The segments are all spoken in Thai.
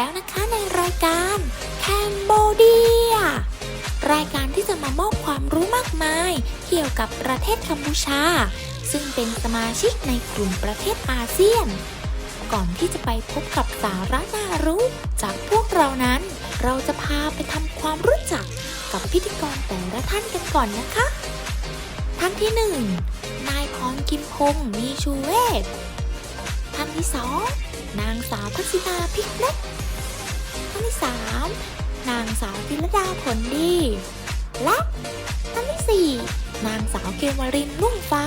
แล้วนะคะในรายการแคนโบเดีย รายการที่จะมามอบความรู้มากมาย เกี่ยวกับประเทศกัมพูชา ซึ่งเป็นสมาชิกในกลุ่มประเทศอาเซียน ก่อนที่จะไปพบกับสาระน่ารู้ จากพวกเรานั้น เราจะพาไปทำความรู้จักกับพิธีกรแต่ละท่านกันก่อนนะคะ ท่านที่หนึ่งนายพรกิมพงมีชูเวศท่านที่สองนางสาวทักษิณาพิกเล็กท่านที่สามนางสาวจิรดาผลดี และท่านที่สี่นางสาวเกวรินลุ่งฟ้า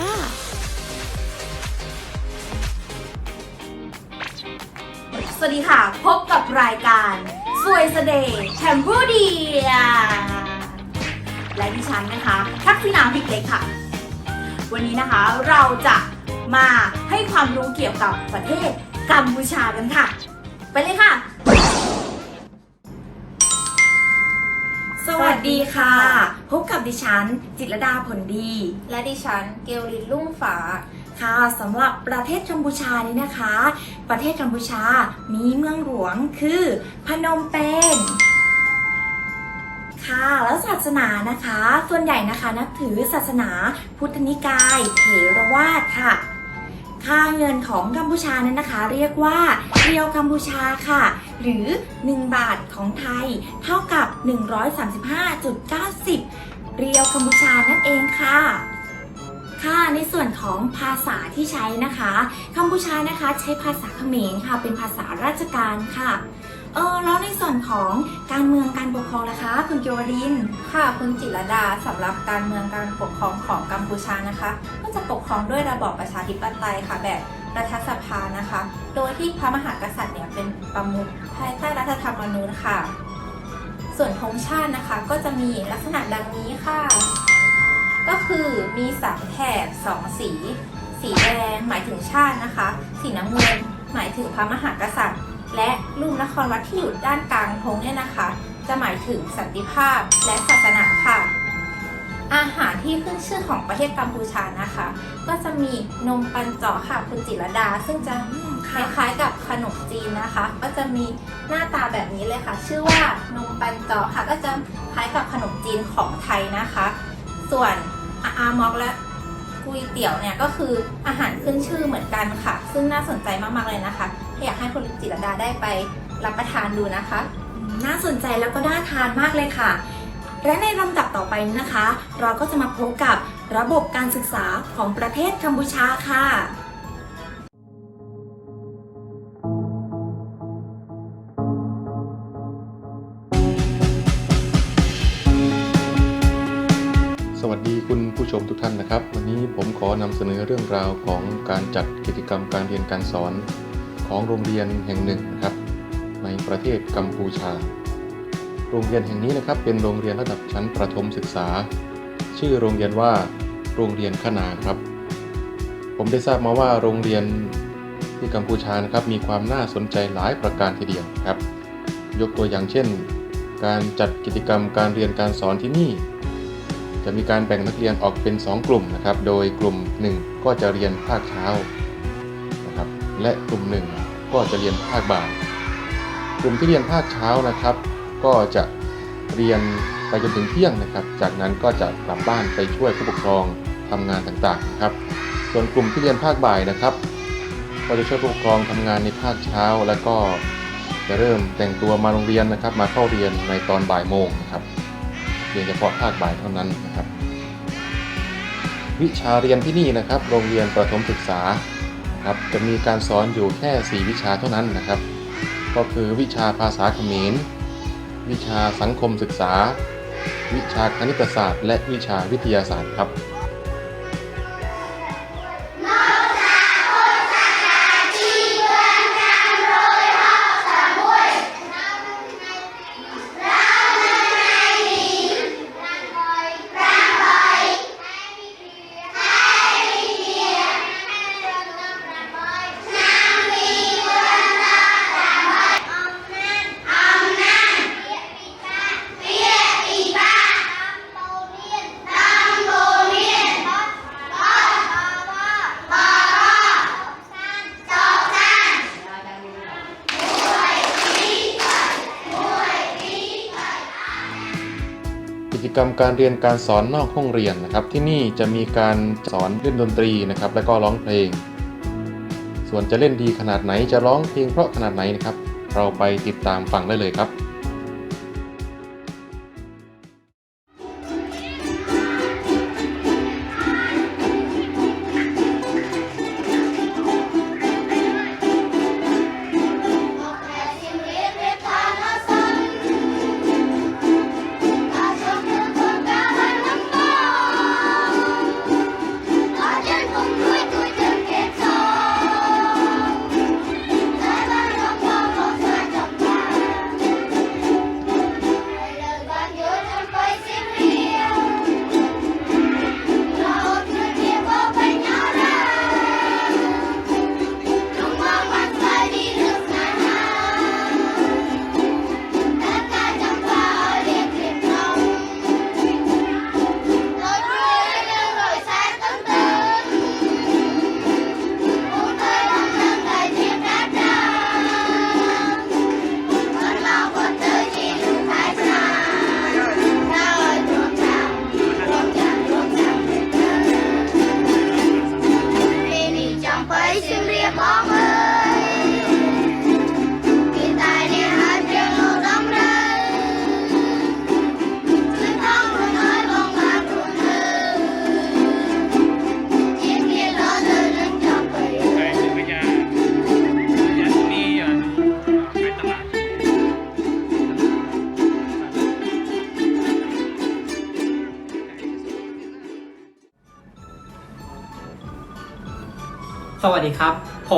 สวัสดีค่ะ พบกับรายการสวยสเดย์แคมบูเดีย และดิฉันนะคะ ทักษิณาพิกเล็กค่ะ วันนี้นะคะเราจะมาให้ความรู้เกี่ยวกับประเทศกัมพูชากันค่ะ ไปเลยค่ะ วัสดีค่ะ พบกับดิฉัน จิตรลดาผลดี และดิฉันเกลลินลุ่งฟ้าค่ะสำหรับประเทศกัมพูชานี้นะคะ ประเทศกัมพูชามีเมืองหลวงคือ พนมเปญค่ะแล้วศาสนานะคะ ส่วนใหญ่นะคะนับถือศาสนาพุทธนิกายเถรวาทค่ะ ค่าเงินของกัมพูชานั้นนะคะ เรียกว่าเรียวกัมพูชาค่ะ หรือ 1 บาทของไทย เท่ากับ 135.90 เรียวกัมพูชานั่นเองค่ะค่ะในส่วนของภาษาที่ใช้นะคะกัมพูชานะคะใช้ภาษาเขมรค่ะเป็นภาษาราชการค่ะ เออแล้วในส่วนของการเมืองการปกครองนะคะ คุณเกียวริน ค่ะคุณจิรดาสำหรับการเมืองการปกครองของกัมพูชานะคะ ก็จะปกครองด้วยระบอบประชาธิปไตยค่ะแบบรัฐสภานะคะ โดยที่พระมหากษัตริย์เนี่ยเป็นประมุขภายใต้รัฐธรรมนูญค่ะ ส่วนธงชาตินะคะก็จะมีลักษณะดังนี้ค่ะ ก็คือมีสามแถบสองสี สีแดงหมายถึงชาตินะคะ สีน้ำเงินหมายถึงพระมหากษัตริย์ และรูปนครวัดที่อยู่ด้านกลางธงเนี่ยนะคะ จะหมายถึงสันติภาพและศาสนาค่ะ อาหารที่ขึ้นชื่อของประเทศกัมพูชานะคะ ก็จะมีนมปันเจาะค่ะคุณจิรดา ซึ่งจะคล้ายๆกับขนมจีนนะคะ ก็จะมีหน้าตาแบบนี้เลยค่ะ ชื่อว่านมปันเจาะค่ะ ก็จะคล้ายกับขนมจีนของไทยนะคะ ส่วนอาอามอกและกุยเตี๋ยวเนี่ยก็คืออาหารขึ้นชื่อเหมือนกันค่ะ ซึ่งน่าสนใจมากๆเลยนะคะ อยากให้คุณจิรดาได้ไปรับประทานดูนะคะ น่าสนใจแล้วก็น่าทานมากเลยค่ะ และในลำดับต่อไปนี้นะคะ เราก็จะมาพบกับระบบการศึกษาของประเทศกัมพูชาค่ะสวัสดีคุณผู้ชมทุกท่านนะครับ วันนี้ผมขอนำเสนอเรื่องราวของการจัดกิจกรรมการเรียนการสอน ของโรงเรียนแห่งหนึ่งนะครับในประเทศกัมพูชา โรงเรียนแห่งนี้นะครับเป็นโรงเรียนระดับชั้นประถมศึกษา ชื่อโรงเรียนว่าโรงเรียนขนาครับ ผมได้ทราบมาว่าโรงเรียนที่กัมพูชานะครับมีความน่าสนใจหลายประการทีเดียวครับ ยกตัวอย่างเช่น การจัดกิจกรรมการเรียนการสอนที่นี่ จะมีการแบ่งนักเรียนออกเป็น 2 กลุ่มนะครับ โดยกลุ่ม 1 ก็จะเรียนภาคเช้า และกลุ่ม1ก็จะเรียนภาคบ่าย กลุ่มที่เรียนภาคเช้านะครับ ก็จะเรียนไปจนถึงเที่ยงนะครับ จากนั้นก็จะกลับบ้านไปช่วยผู้ปกครองทำงานต่างๆนะครับ ส่วนกลุ่มที่เรียนภาคบ่ายนะครับก็จะช่วยผู้ปกครองทำงานในภาคเช้า แล้วก็จะเริ่มแต่งตัวมาโรงเรียนนะครับ มาเข้าเรียนในตอนบ่ายโมงนะครับเรียนเฉพาะภาคบ่ายเท่านั้นนะครับ วิชาเรียนที่นี่นะครับ โรงเรียนประถมศึกษา ครับ จะมีการสอนอยู่แค่ 4 วิชาเท่านั้นนะครับ ก็คือวิชาภาษาเขมร วิชาสังคมศึกษา วิชาคณิตศาสตร์ และวิชาวิทยาศาสตร์ครับ กรรมการเรียนการสอนนอกห้องเรียนนะครับ ที่นี่จะมีการสอนเล่นดนตรีนะครับ และก็ร้องเพลง ส่วนจะเล่นดีขนาดไหนจะร้องเพลงเพราะขนาดไหนนะครับ เราไปติดตามฟังได้เลยครับ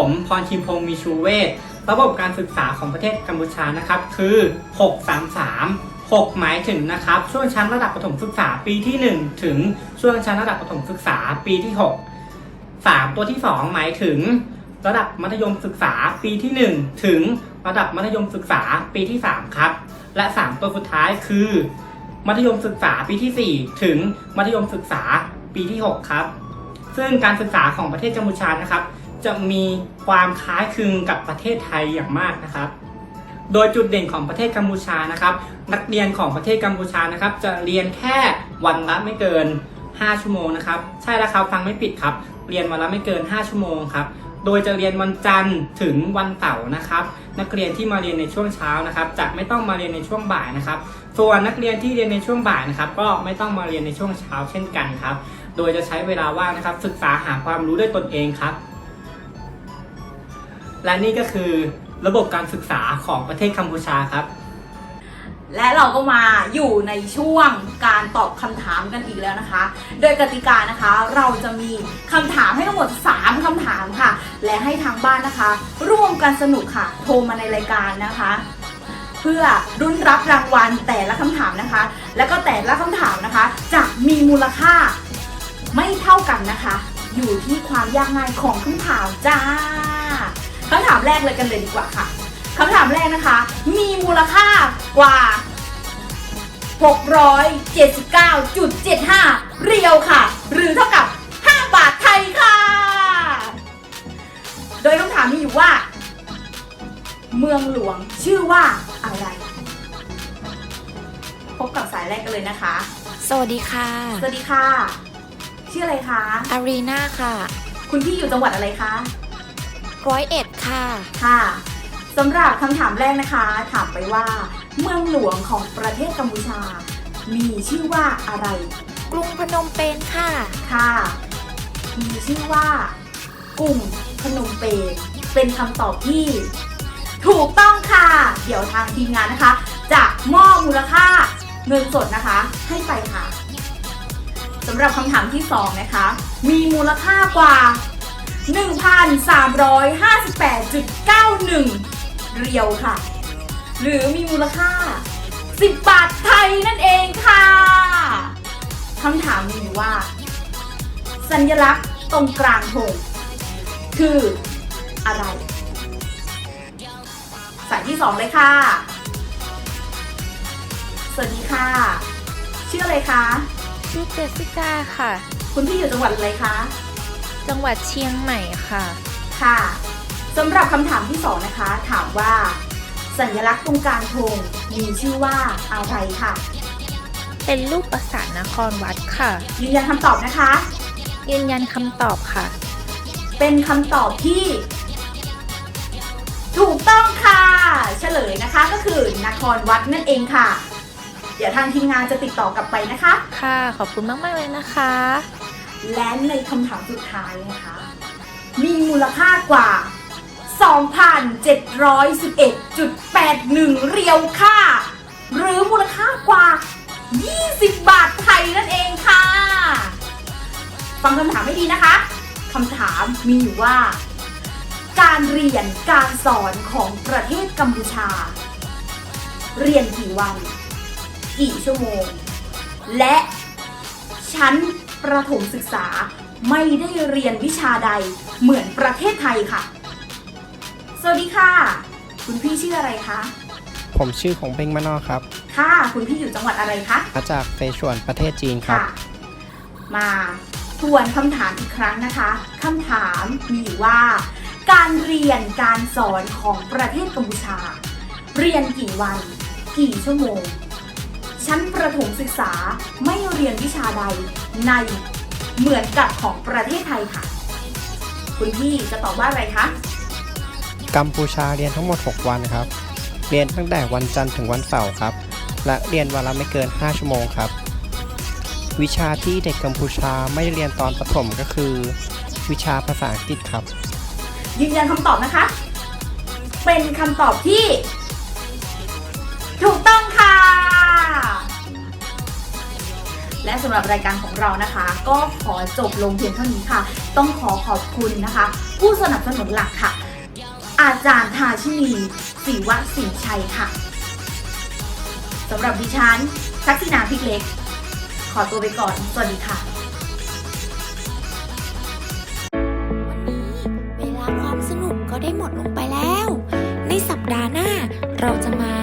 ผมพรชิมพงศ์มีชูเวศระบบการศึกษาของประเทศกัมพูชานะครับ คือ 633 6 หมายถึงนะครับ ช่วงชั้นระดับประถมศึกษาปีที่ 1 ถึงช่วงชั้นระดับประถมศึกษาปีที่ 6 3 ตัวที่ 2 หมายถึง ระดับมัธยมศึกษาปีที่ 1 ถึงระดับมัธยมศึกษาปีที่ 3 ครับ และ 3 ตัวสุดท้ายคือ มัธยมศึกษาปีที่ 4 ถึงมัธยมศึกษาปีที่ 6 ครับ ซึ่งการศึกษาของประเทศกัมพูชานะครับ จะมีความคล้ายคลึงกับประเทศไทยอย่างมากนะครับ โดยจุดเด่นของประเทศกัมพูชานะครับ นักเรียนของประเทศกัมพูชานะครับ จะเรียนแค่วันละไม่เกิน 5 ชั่วโมงนะครับ ใช่แล้วครับฟังไม่ผิดครับ เรียนวันละไม่เกิน 5 ชั่วโมงครับโดยจะเรียนวันจันทร์ถึงวันเสาร์นะครับ นักเรียนที่มาเรียนในช่วงเช้านะครับ จะไม่ต้องมาเรียนในช่วงบ่ายนะครับ ส่วนนักเรียนที่เรียนในช่วงบ่ายนะครับ ก็ไม่ต้องมาเรียนในช่วงเช้าเช่นกันครับ โดยจะใช้เวลาว่างนะครับ ศึกษาหาความรู้ด้วยตนเองครับ และนี่ก็คือระบบการศึกษาของประเทศกัมพูชาครับ และเราก็มาอยู่ในช่วงการตอบคำถามกันอีกแล้วนะคะ โดยกติกานะคะ เราจะมีคำถามให้ทั้งหมด 3คำถามค่ะ และให้ทางบ้านนะคะ ร่วมกันสนุกค่ะ โทรมาในรายการนะคะ เพื่อรุ้นรับรางวัลแต่ละคำถามนะคะ แล้วก็แต่ละคำถามนะคะ จะมีมูลค่าไม่เท่ากันนะคะ อยู่ที่ความยากง่ายของคำถามจ้า คำถามแรกเลยกันเลยดีกว่าค่ะคำถามแรกนะคะ มีมูลค่ากว่า 679.75 เรียวค่ะ หรือเท่ากับ 5 บาทไทยค่ะ โดยคำถามมีอยู่ว่า เมืองหลวงชื่อว่าอะไรพบกับสายแรกกันเลยนะคะ สวัสดีค่ะ สวัสดีค่ะ ชื่ออะไรคะ อารีนาค่ะ คุณพี่อยู่จังหวัดอะไรคะ ร้อยเอ็ดค่ะ ค่ะสำหรับคำถามแรกนะคะ ถามไปว่าเมืองหลวงของประเทศกัมพูชา มีชื่อว่าอะไร กรุงพนมเปญค่ะ ค่ะ มีชื่อว่ากลุ่มพนมเปญเป็นคำตอบที่ ถูกต้องค่ะ เดี๋ยวทางทีมงานนะคะ จะมอบมูลค่าเงินสดนะคะ ให้ไปค่ะสำหรับคำถามที่ 2 นะคะ มีมูลค่ากว่า 1,358.91 เรียวค่ะ หรือมีมูลค่า 10 บาทไทยนั่นเองค่ะ คำถามมีอยู่ว่า สัญลักษณ์ตรงกลางธงคืออะไร สายที่สองเลยค่ะ สวัสดีค่ะ ชื่ออะไรคะ ชื่อเจสสิก้าค่ะ คุณพี่อยู่จังหวัดอะไรคะ จังหวัดเชียงใหม่ค่ะ ค่ะสำหรับคำถามที่สองนะคะ ถามว่า สัญลักษณ์ตรงกลางธงมีชื่อว่าอะไรค่ะ เป็นรูปประสานนครวัดค่ะ ยืนยันคำตอบนะคะ ยืนยันคำตอบค่ะ เป็นคำตอบที่ ถูกต้องค่ะ เฉลยนะคะก็คือนครวัดนั่นเองค่ะ เดี๋ยวทางทีมงานจะติดต่อกลับไปนะคะ ค่ะ ขอบคุณมาก ๆ เลยนะคะ และในคำถามสุดท้ายนะคะ มีมูลค่ากว่า 2,711.81 เรียวค่ะหรือมูลค่ากว่า 20 บาทไทยนั่นเองค่ะ ฟังคำถามให้ดีนะคะ คำถามมีอยู่ว่า การเรียนการสอนของประเทศกัมพูชา เรียนกี่วัน กี่ชั่วโมง และชั้น ประถมศึกษาไม่ได้เรียนวิชาใดเหมือนประเทศไทยค่ะ สวัสดีค่ะ คุณพี่ชื่ออะไรคะ ผมชื่อของเบงมานอครับ ค่ะ คุณพี่อยู่จังหวัดอะไรคะ มาจากเฟชวนประเทศจีนครับค่ะมาทวนคำถามอีกครั้งนะคะคำถามมีอยู่ว่า การเรียนการสอนของประเทศกัมพูชา เรียนกี่วัน กี่ชั่วโมง ชั้นประถมศึกษาไม่เรียนวิชาใดในเหมือนกับของประเทศไทยค่ะ คุณพี่จะตอบว่าอะไรคะกัมพูชาเรียนทั้งหมด 6 วันครับ เรียนตั้งแต่วันจันทร์ถึงวันเสาร์ครับ และเรียนวันละไม่เกิน 5 ชั่วโมงครับ วิชาที่เด็กกัมพูชาไม่ได้เรียนตอนประถมก็คือ วิชาภาษาอังกฤษครับ ยืนยันคำตอบนะคะ เป็นคำตอบที่ ถูกต้อง และสำหรับรายการของเรานะคะ ก็ขอจบลงเพียงเท่านี้ค่ะ ต้องขอขอบคุณนะคะ ผู้สนับสนุนหลักค่ะ อาจารย์ทาชินีศิวะสินชัยค่ะสำหรับดิฉันทักษิณาพิกเล็ก ขอตัวไปก่อน สวัสดีค่ะ วันนี้เวลาความสนุกก็ได้หมดลงไปแล้ว ในสัปดาห์หน้าเราจะมา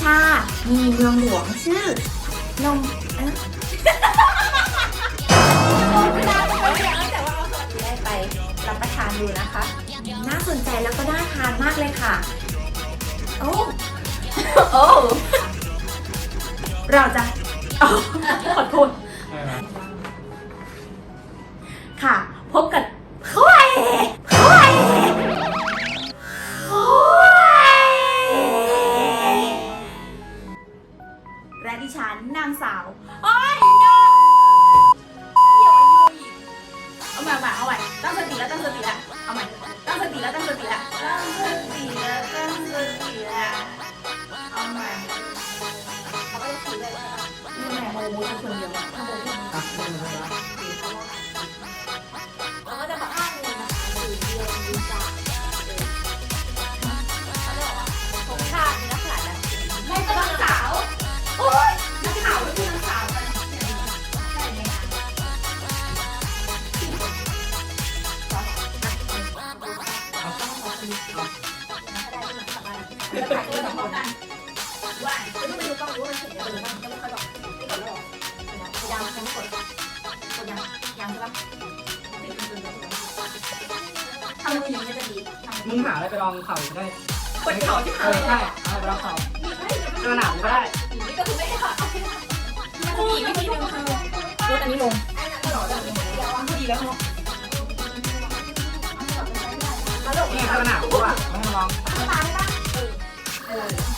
ชา มีเมืองหลวงชื่อนมเอ๊ะได้ไปรับประทานดูนะคะ น่าสนใจแล้วก็น่าทานมากเลยค่ะ โอ้ โอ้ เราจะอ๋อขอโทษ ทำมืออย่างนี้จะดีทำมึงหาอะไรไปลองเข่าได้กดเขาที่เอเขาอใช่เอาไปลองเข่าเออหนาวก็ได้นี่ก็คือไม่ได้ค่ะมันจะมีวิธีหนึงคือยกอันนี้ลงพอดีแล้วเนาะนี่ก็หนาวก็อะต้องลองตาได้ปะเออ